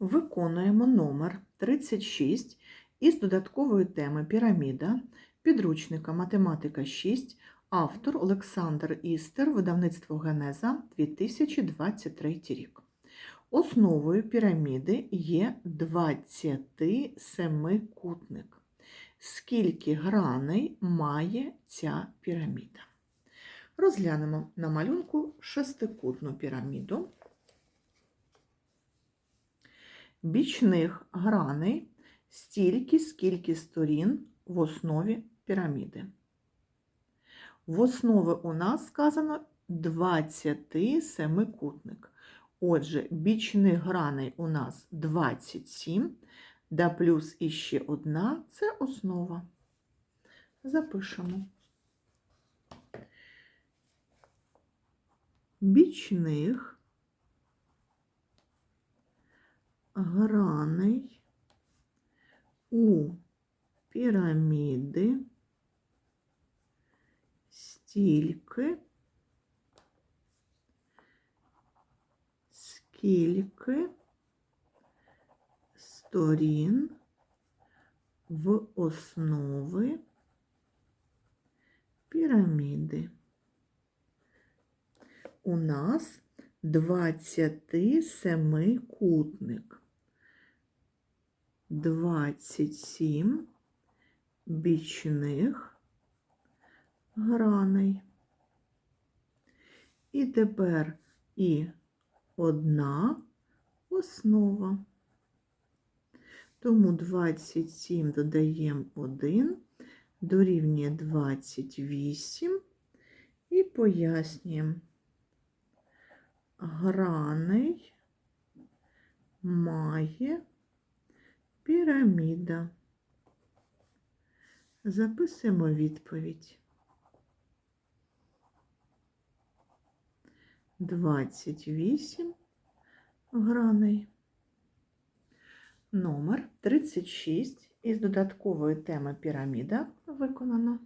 Виконуємо номер 36 із додаткової теми піраміда підручника Математика 6, автор Олександр Істер, видавництво Генеза 2023 рік. Основою піраміди є 27-кутник. Скільки граней має ця піраміда? Розглянемо на малюнку шестикутну піраміду. Бічних граней стільки, скільки сторін в основі піраміди. В основі у нас сказано 27-кутник. Отже, бічних граней у нас 27, да плюс іще одна це основа. Запишемо. Бічних граней у піраміди стільки, скільки сторін в основи піраміди. У нас 27-кутник. 27 бічних граней. І тепер і одна основа. Тому 27 додаємо 1, дорівнює 28 і пояснюємо. Граней має піраміда. Записуємо відповідь. 28 граней. Номер 36 із додаткової теми піраміда виконано.